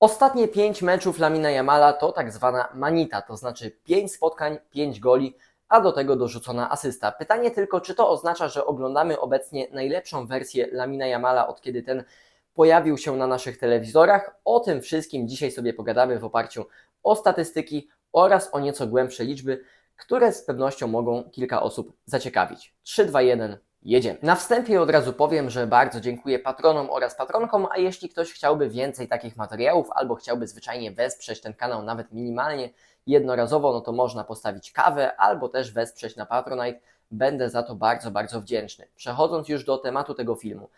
Ostatnie 5 meczów Lamina Jamala to tak zwana manita, to znaczy 5 spotkań, 5 goli, a do tego dorzucona asysta. Pytanie tylko, czy to oznacza, że oglądamy obecnie najlepszą wersję Lamina Jamala od kiedy ten pojawił się na naszych telewizorach? O tym wszystkim dzisiaj sobie pogadamy w oparciu o statystyki oraz o nieco głębsze liczby, które z pewnością mogą kilka osób zaciekawić. 3, 2, 1, jedziemy. Na wstępie od razu powiem, że bardzo dziękuję patronom oraz patronkom, a jeśli ktoś chciałby więcej takich materiałów albo chciałby zwyczajnie wesprzeć ten kanał nawet minimalnie, jednorazowo, no to można postawić kawę albo też wesprzeć na Patronite. Będę za to bardzo, bardzo wdzięczny. Przechodząc już do tematu tego filmu.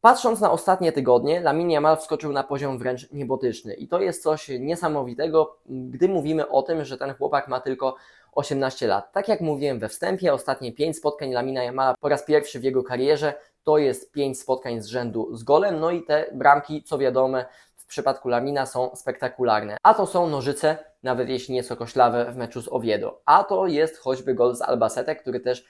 Patrząc na ostatnie tygodnie, Lamin Yamal wskoczył na poziom wręcz niebotyczny i to jest coś niesamowitego, gdy mówimy o tym, że ten chłopak ma tylko 18 lat. Tak jak mówiłem we wstępie, ostatnie 5 spotkań Lamina Jamala po raz pierwszy w jego karierze to jest 5 spotkań z rzędu z golem, no i te bramki, co wiadomo, w przypadku Lamina są spektakularne. A to są nożyce, nawet jeśli nieco koślawe w meczu z Oviedo. A to jest choćby gol z Albacete, który też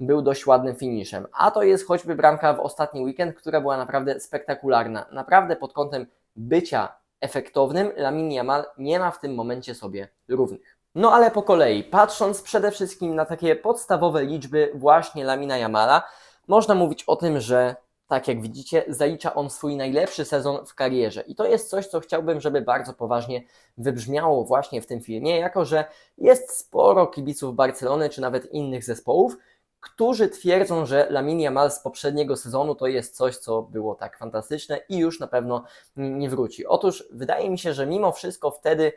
był dość ładnym finiszem. A to jest choćby bramka w ostatni weekend, która była naprawdę spektakularna. Naprawdę pod kątem bycia efektownym Lamin Yamal nie ma w tym momencie sobie równych. No ale po kolei, patrząc przede wszystkim na takie podstawowe liczby właśnie Lamina Yamala, można mówić o tym, że tak jak widzicie, zalicza on swój najlepszy sezon w karierze. I to jest coś, co chciałbym, żeby bardzo poważnie wybrzmiało właśnie w tym filmie, jako że jest sporo kibiców Barcelony czy nawet innych zespołów, którzy twierdzą, że Lamin Yamal z poprzedniego sezonu to jest coś, co było tak fantastyczne i już na pewno nie wróci. Otóż wydaje mi się, że mimo wszystko wtedy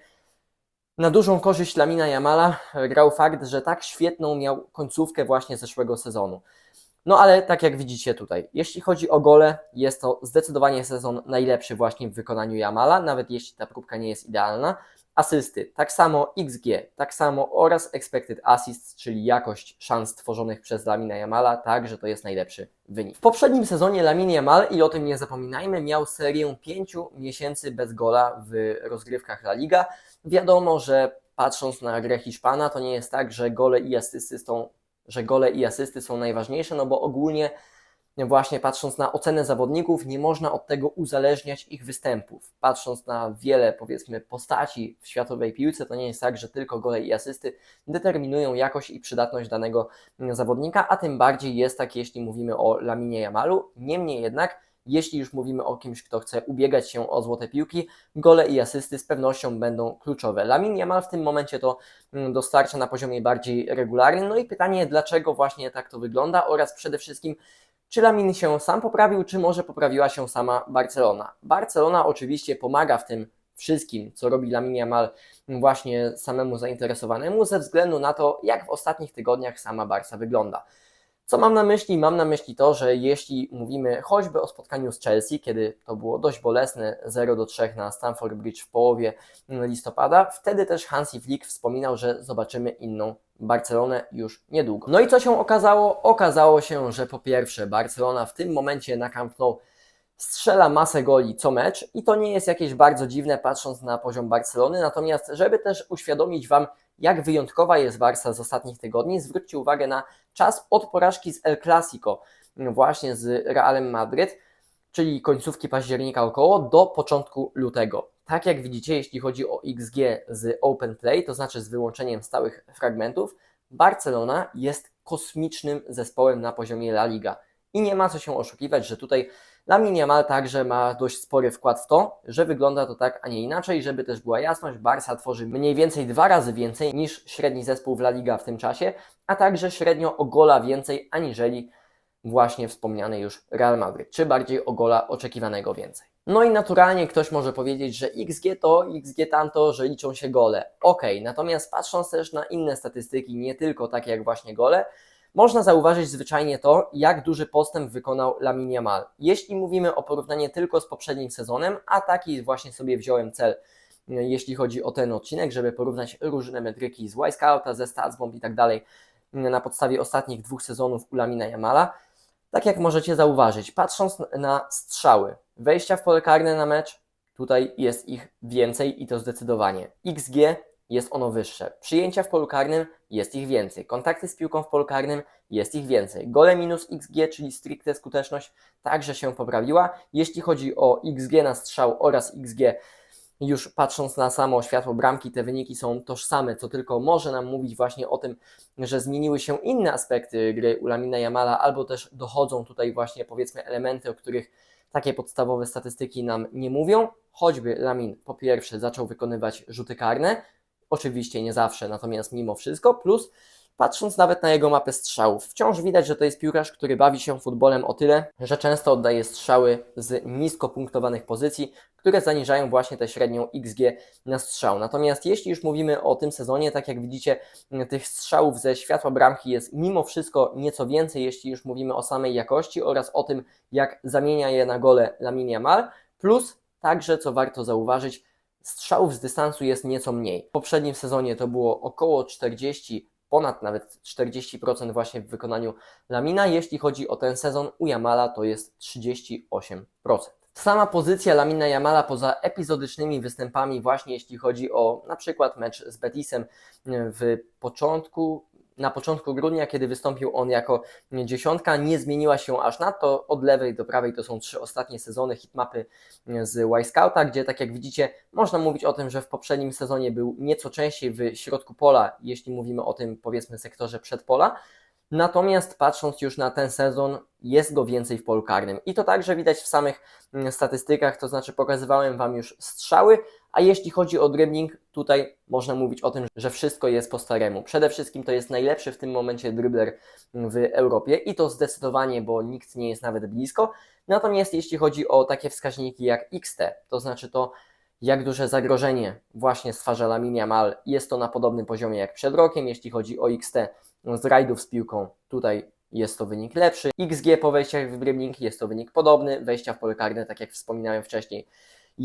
na dużą korzyść Lamina Jamala grał fakt, że tak świetną miał końcówkę właśnie zeszłego sezonu. No ale tak jak widzicie tutaj, jeśli chodzi o gole, jest to zdecydowanie sezon najlepszy właśnie w wykonaniu Jamala, nawet jeśli ta próbka nie jest idealna. Asysty, tak samo XG, tak samo oraz expected assists, czyli jakość szans tworzonych przez Lamina Jamala, także to jest najlepszy wynik. W poprzednim sezonie Lamin Jamal, i o tym nie zapominajmy, miał serię 5 miesięcy bez gola w rozgrywkach La Liga. Wiadomo, że patrząc na grę Hiszpana, to nie jest tak, że gole i asysty są, że gole i asysty są najważniejsze, no bo ogólnie właśnie patrząc na ocenę zawodników, nie można od tego uzależniać ich występów. Patrząc na wiele, powiedzmy, postaci w światowej piłce, to nie jest tak, że tylko gole i asysty determinują jakość i przydatność danego zawodnika, a tym bardziej jest tak, jeśli mówimy o Laminie Jamalu. Niemniej jednak, jeśli już mówimy o kimś, kto chce ubiegać się o złote piłki, gole i asysty z pewnością będą kluczowe. Lamin Jamal w tym momencie to dostarcza na poziomie bardziej regularnym. No i pytanie, dlaczego właśnie tak to wygląda oraz przede wszystkim, czy Lamin się sam poprawił, czy może poprawiła się sama Barcelona? Barcelona oczywiście pomaga w tym wszystkim, co robi Lamin Yamal właśnie samemu zainteresowanemu, ze względu na to, jak w ostatnich tygodniach sama Barca wygląda. Co mam na myśli? Mam na myśli to, że jeśli mówimy choćby o spotkaniu z Chelsea, kiedy to było dość bolesne 0 do 3 na Stamford Bridge w połowie listopada, wtedy też Hansi Flick wspominał, że zobaczymy inną Barcelonę już niedługo. No i co się okazało? Okazało się, że po pierwsze Barcelona w tym momencie na Camp Nou strzela masę goli co mecz i to nie jest jakieś bardzo dziwne patrząc na poziom Barcelony, natomiast żeby też uświadomić Wam, jak wyjątkowa jest Barca z ostatnich tygodni, zwróćcie uwagę na czas od porażki z El Clasico, właśnie z Realem Madryt, czyli końcówki października około, do początku lutego. Tak jak widzicie, jeśli chodzi o XG z Open Play, to znaczy z wyłączeniem stałych fragmentów, Barcelona jest kosmicznym zespołem na poziomie La Liga. I nie ma co się oszukiwać, że tutaj Lamin Yamal także ma dość spory wkład w to, że wygląda to tak, a nie inaczej. Żeby też była jasność, Barca tworzy mniej więcej dwa razy więcej niż średni zespół w La Liga w tym czasie, a także średnio o gola więcej aniżeli właśnie wspomniany już Real Madrid, czy bardziej o gola oczekiwanego więcej. No i naturalnie ktoś może powiedzieć, że XG to, XG tamto, że liczą się gole. Ok, natomiast patrząc też na inne statystyki, nie tylko takie jak właśnie gole, można zauważyć zwyczajnie to, jak duży postęp wykonał Lamin Yamal. Jeśli mówimy o porównanie tylko z poprzednim sezonem, a taki właśnie sobie wziąłem cel, jeśli chodzi o ten odcinek, żeby porównać różne metryki z Wiseouta, ze StatsBomb i tak dalej na podstawie ostatnich dwóch sezonów u Lamina Yamala, tak jak możecie zauważyć, patrząc na strzały, wejścia w pole karne na mecz, tutaj jest ich więcej i to zdecydowanie. XG jest ono wyższe. Przyjęcia w polu karnym jest ich więcej. Kontakty z piłką w polu karnym jest ich więcej. Gole minus XG, czyli stricte skuteczność, także się poprawiła. Jeśli chodzi o XG na strzał oraz XG już patrząc na samo światło bramki, te wyniki są tożsame, co tylko może nam mówić właśnie o tym, że zmieniły się inne aspekty gry u Lamina Jamala, albo też dochodzą tutaj właśnie powiedzmy elementy, o których takie podstawowe statystyki nam nie mówią. Choćby Lamin po pierwsze zaczął wykonywać rzuty karne, oczywiście nie zawsze, natomiast mimo wszystko, plus patrząc nawet na jego mapę strzałów, wciąż widać, że to jest piłkarz, który bawi się futbolem o tyle, że często oddaje strzały z nisko punktowanych pozycji, które zaniżają właśnie tę średnią XG na strzał. Natomiast jeśli już mówimy o tym sezonie, tak jak widzicie, tych strzałów ze światła bramki jest mimo wszystko nieco więcej, jeśli już mówimy o samej jakości oraz o tym, jak zamienia je na gole Lamine Yamal, plus także, co warto zauważyć, strzałów z dystansu jest nieco mniej. W poprzednim sezonie to było około 40 ponad nawet 40% właśnie w wykonaniu Lamina. Jeśli chodzi o ten sezon, u Jamala to jest 38%. Sama pozycja Lamina Jamala poza epizodycznymi występami, właśnie jeśli chodzi o na przykład mecz z Betisem w początku na początku grudnia, kiedy wystąpił on jako dziesiątka, nie zmieniła się aż nadto. Od lewej do prawej to są trzy ostatnie sezony hitmapy z Y-Scouta, gdzie tak jak widzicie, można mówić o tym, że w poprzednim sezonie był nieco częściej w środku pola, jeśli mówimy o tym powiedzmy sektorze przedpola. Natomiast patrząc już na ten sezon, jest go więcej w polu karnym. I to także widać w samych statystykach, to znaczy pokazywałem Wam już strzały, a jeśli chodzi o dribbling, tutaj można mówić o tym, że wszystko jest po staremu. Przede wszystkim to jest najlepszy w tym momencie dribbler w Europie i to zdecydowanie, bo nikt nie jest nawet blisko. Natomiast jeśli chodzi o takie wskaźniki jak XT, to znaczy to, jak duże zagrożenie właśnie stwarza Lamine Yamal, jest to na podobnym poziomie jak przed rokiem. Jeśli chodzi o XT z rajdów z piłką, tutaj jest to wynik lepszy. XG po wejściach w dribbling jest to wynik podobny. Wejścia w pole karne, tak jak wspominałem wcześniej,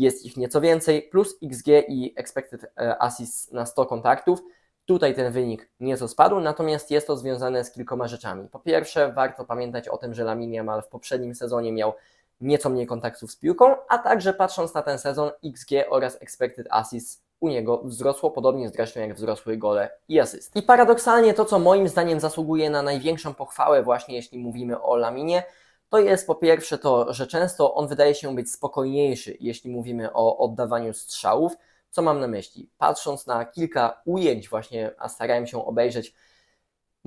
jest ich nieco więcej, plus XG i expected e, assists na 100 kontaktów. Tutaj ten wynik nieco spadł, natomiast jest to związane z kilkoma rzeczami. Po pierwsze, warto pamiętać o tym, że Lamine Yamal w poprzednim sezonie miał nieco mniej kontaktów z piłką, a także patrząc na ten sezon, XG oraz expected assists u niego wzrosło, podobnie zresztą jak wzrosły gole i asyst. I paradoksalnie to, co moim zdaniem zasługuje na największą pochwałę właśnie jeśli mówimy o Laminie, to jest po pierwsze to, że często on wydaje się być spokojniejszy, jeśli mówimy o oddawaniu strzałów. Co mam na myśli? Patrząc na kilka ujęć, właśnie, a starałem się obejrzeć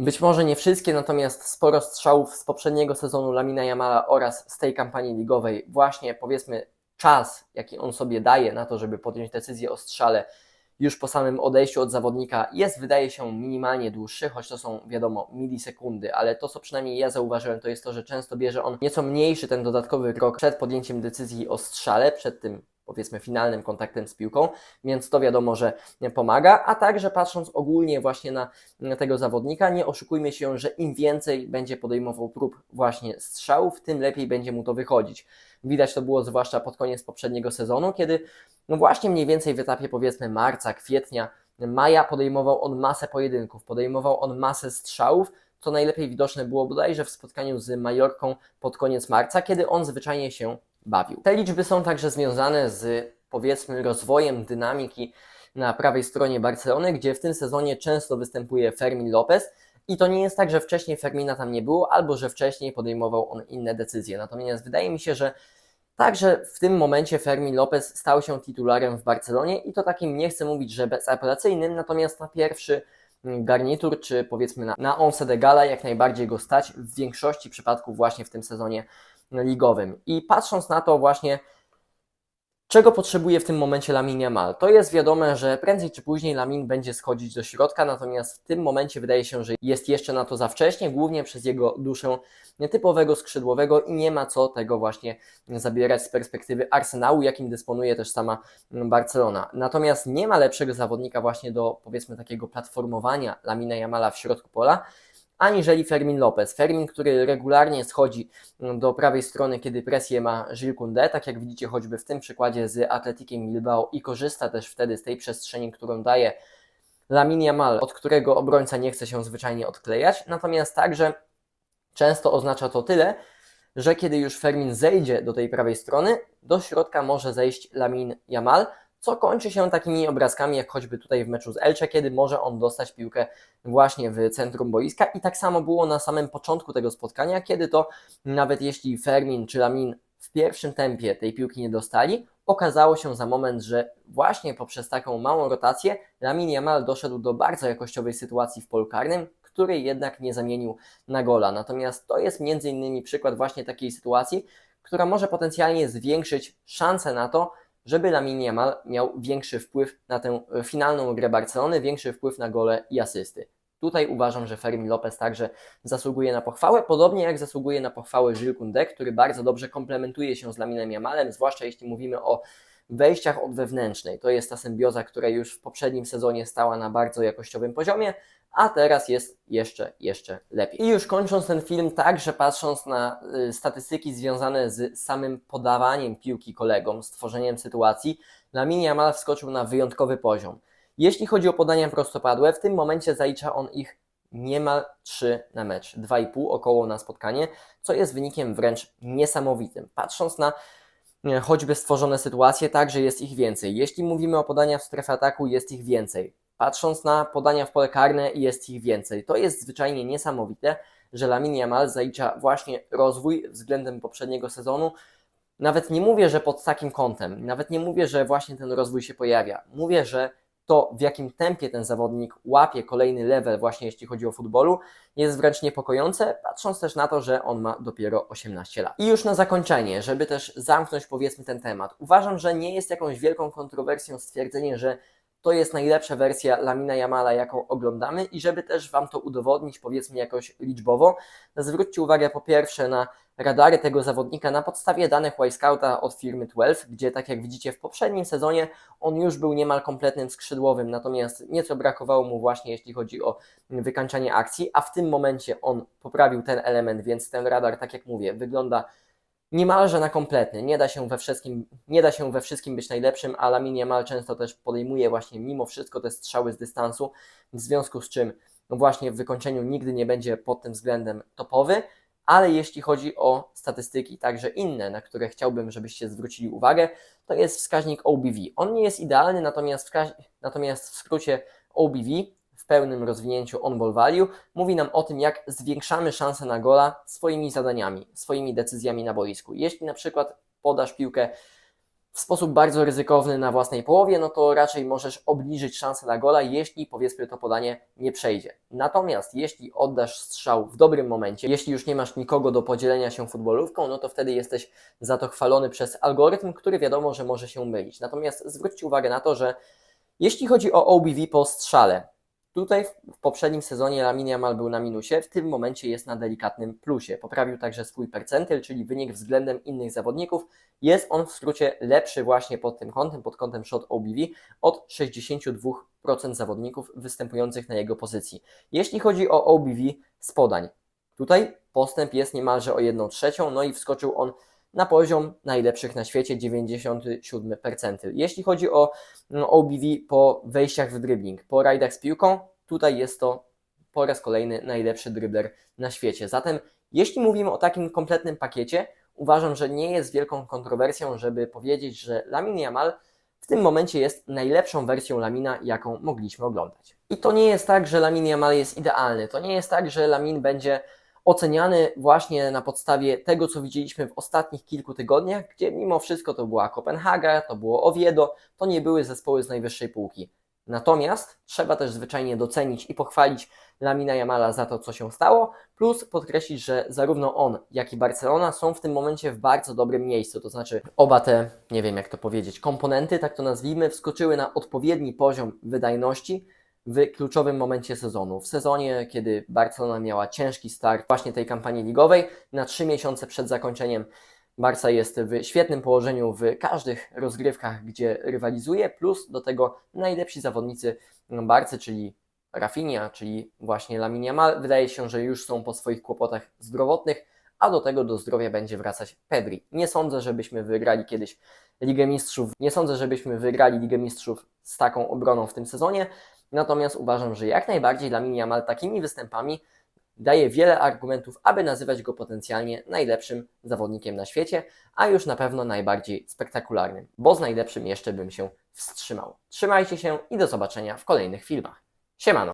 być może nie wszystkie, natomiast sporo strzałów z poprzedniego sezonu Lamina Jamala oraz z tej kampanii ligowej, właśnie powiedzmy czas, jaki on sobie daje na to, żeby podjąć decyzję o strzale już po samym odejściu od zawodnika jest, wydaje się, minimalnie dłuższy, choć to są, wiadomo, milisekundy, ale to, co przynajmniej ja zauważyłem, to jest to, że często bierze on nieco mniejszy ten dodatkowy krok przed podjęciem decyzji o strzale, przed tym powiedzmy finalnym kontaktem z piłką, więc to wiadomo, że pomaga, a także patrząc ogólnie właśnie na tego zawodnika, nie oszukujmy się, że im więcej będzie podejmował prób właśnie strzałów, tym lepiej będzie mu to wychodzić. Widać to było zwłaszcza pod koniec poprzedniego sezonu, kiedy no właśnie mniej więcej w etapie powiedzmy marca, kwietnia, maja podejmował on masę pojedynków, podejmował on masę strzałów, co najlepiej widoczne było bodajże w spotkaniu z Majorką pod koniec marca, kiedy on zwyczajnie się bawił. Te liczby są także związane z powiedzmy rozwojem dynamiki na prawej stronie Barcelony, gdzie w tym sezonie często występuje Fermin Lopez i to nie jest tak, że wcześniej Fermina tam nie było, albo że wcześniej podejmował on inne decyzje. Natomiast wydaje mi się, że Także w tym momencie Fermin Lopez stał się titularem w Barcelonie i to takim nie chcę mówić, że bezapelacyjnym, natomiast na pierwszy garnitur, czy powiedzmy na, na once de gala jak najbardziej go stać w większości przypadków właśnie w tym sezonie ligowym. I patrząc na to właśnie, czego potrzebuje w tym momencie Lamin Yamal? To jest wiadome, że prędzej czy później Lamin będzie schodzić do środka, natomiast w tym momencie wydaje się, że jest jeszcze na to za wcześnie, głównie przez jego duszę nietypowego skrzydłowego i nie ma co tego właśnie zabierać z perspektywy arsenału, jakim dysponuje też sama Barcelona. Natomiast nie ma lepszego zawodnika właśnie do powiedzmy takiego platformowania Lamina Yamala w środku pola, aniżeli Fermin Lopez. Fermin, który regularnie schodzi do prawej strony, kiedy presję ma Gilles Koundé, tak jak widzicie choćby w tym przykładzie z Atletikiem Bilbao i korzysta też wtedy z tej przestrzeni, którą daje Lamin Yamal, od którego obrońca nie chce się zwyczajnie odklejać, natomiast także często oznacza to tyle, że kiedy już Fermin zejdzie do tej prawej strony, do środka może zejść Lamin Yamal, co kończy się takimi obrazkami, jak choćby tutaj w meczu z Elche, kiedy może on dostać piłkę właśnie w centrum boiska i tak samo było na samym początku tego spotkania, kiedy to nawet jeśli Fermin czy Lamin w pierwszym tempie tej piłki nie dostali, okazało się za moment, że właśnie poprzez taką małą rotację Lamine Yamal doszedł do bardzo jakościowej sytuacji w polu karnym, której jednak nie zamienił na gola. Natomiast to jest między innymi przykład właśnie takiej sytuacji, która może potencjalnie zwiększyć szanse na to, żeby Lamine Yamal miał większy wpływ na tę e, finalną grę Barcelony, większy wpływ na gole i asysty. Tutaj uważam, że Fermin Lopez także zasługuje na pochwałę, podobnie jak zasługuje na pochwałę Jules Koundé, który bardzo dobrze komplementuje się z Laminem Yamalem, zwłaszcza jeśli mówimy o wejściach od wewnętrznej. To jest ta symbioza, która już w poprzednim sezonie stała na bardzo jakościowym poziomie, a teraz jest jeszcze, jeszcze lepiej. I już kończąc ten film, także patrząc na y, statystyki związane z samym podawaniem piłki kolegom, stworzeniem sytuacji, Lamine Yamal wskoczył na wyjątkowy poziom. Jeśli chodzi o podania prostopadłe, w tym momencie zalicza on ich niemal 3 na mecz, 2,5 około na spotkanie, co jest wynikiem wręcz niesamowitym. Patrząc na choćby stworzone sytuacje, także jest ich więcej. Jeśli mówimy o podaniach w strefę ataku, jest ich więcej. Patrząc na podania w pole karne, jest ich więcej. To jest zwyczajnie niesamowite, że Lamine Yamal zalicza właśnie rozwój względem poprzedniego sezonu. Nawet nie mówię, że pod takim kątem, nawet nie mówię, że właśnie ten rozwój się pojawia. Mówię, że to w jakim tempie ten zawodnik łapie kolejny level, właśnie jeśli chodzi o futbolu, jest wręcz niepokojące, patrząc też na to, że on ma dopiero 18 lat. I już na zakończenie, żeby też zamknąć powiedzmy ten temat, uważam, że nie jest jakąś wielką kontrowersją stwierdzenie, że to jest najlepsza wersja Lamina Yamala, jaką oglądamy. I żeby też Wam to udowodnić, powiedzmy jakoś liczbowo, zwróćcie uwagę po pierwsze na radary tego zawodnika na podstawie danych Wiseouta od firmy 12, gdzie tak jak widzicie w poprzednim sezonie on już był niemal kompletnym skrzydłowym, natomiast nieco brakowało mu właśnie jeśli chodzi o wykańczanie akcji, a w tym momencie on poprawił ten element, więc ten radar, tak jak mówię, wygląda niemalże na kompletny. Nie da się we wszystkim, nie da się we wszystkim być najlepszym, a Lamin Yamal często też podejmuje właśnie mimo wszystko te strzały z dystansu, w związku z czym no właśnie w wykończeniu nigdy nie będzie pod tym względem topowy, ale jeśli chodzi o statystyki, także inne, na które chciałbym, żebyście zwrócili uwagę, to jest wskaźnik OBV. On nie jest idealny, natomiast, natomiast w skrócie OBV pełnym rozwinięciu on-ball value mówi nam o tym, jak zwiększamy szanse na gola swoimi zadaniami, swoimi decyzjami na boisku. Jeśli na przykład podasz piłkę w sposób bardzo ryzykowny na własnej połowie, no to raczej możesz obniżyć szanse na gola, jeśli powiedzmy to podanie nie przejdzie. Natomiast jeśli oddasz strzał w dobrym momencie, jeśli już nie masz nikogo do podzielenia się futbolówką, no to wtedy jesteś za to chwalony przez algorytm, który wiadomo, że może się mylić. Natomiast zwróćcie uwagę na to, że jeśli chodzi o OBV po strzale, Tutaj w poprzednim sezonie Lamine Yamal był na minusie, w tym momencie jest na delikatnym plusie. Poprawił także swój percentyl, czyli wynik względem innych zawodników. Jest on w skrócie lepszy właśnie pod tym kątem, pod kątem shot OBV od 62% zawodników występujących na jego pozycji. Jeśli chodzi o OBV z podań, tutaj postęp jest niemalże o 1 trzecią, no i wskoczył on na poziom najlepszych na świecie, 97 percentyl. Jeśli chodzi o no, OBV po wejściach w dribbling, po rajdach z piłką, tutaj jest to po raz kolejny najlepszy dribbler na świecie. Zatem jeśli mówimy o takim kompletnym pakiecie, uważam, że nie jest wielką kontrowersją, żeby powiedzieć, że Lamin Yamal w tym momencie jest najlepszą wersją Lamina, jaką mogliśmy oglądać. I to nie jest tak, że Lamin Yamal jest idealny. To nie jest tak, że Lamin będzie oceniany właśnie na podstawie tego, co widzieliśmy w ostatnich kilku tygodniach, gdzie mimo wszystko to była Kopenhaga, to było Oviedo, to nie były zespoły z najwyższej półki. Natomiast trzeba też zwyczajnie docenić i pochwalić Lamina Jamala za to, co się stało, plus podkreślić, że zarówno on, jak i Barcelona są w tym momencie w bardzo dobrym miejscu. To znaczy, oba te, nie wiem jak to powiedzieć, komponenty, tak to nazwijmy, wskoczyły na odpowiedni poziom wydajności, w kluczowym momencie sezonu. W sezonie, kiedy Barcelona miała ciężki start właśnie tej kampanii ligowej, na trzy miesiące przed zakończeniem Barca jest w świetnym położeniu w każdych rozgrywkach, gdzie rywalizuje, plus do tego najlepsi zawodnicy Barcy, czyli Rafinha, czyli właśnie Lamine Yamal, wydaje się, że już są po swoich kłopotach zdrowotnych, a do tego do zdrowia będzie wracać Pedri. Nie sądzę, żebyśmy wygrali kiedyś Ligę Mistrzów. Nie sądzę, żebyśmy wygrali Ligę Mistrzów z taką obroną w tym sezonie, Natomiast uważam, że jak najbardziej dla Yamal takimi występami daje wiele argumentów, aby nazywać go potencjalnie najlepszym zawodnikiem na świecie, a już na pewno najbardziej spektakularnym, bo z najlepszym jeszcze bym się wstrzymał. Trzymajcie się i do zobaczenia w kolejnych filmach. Siemano!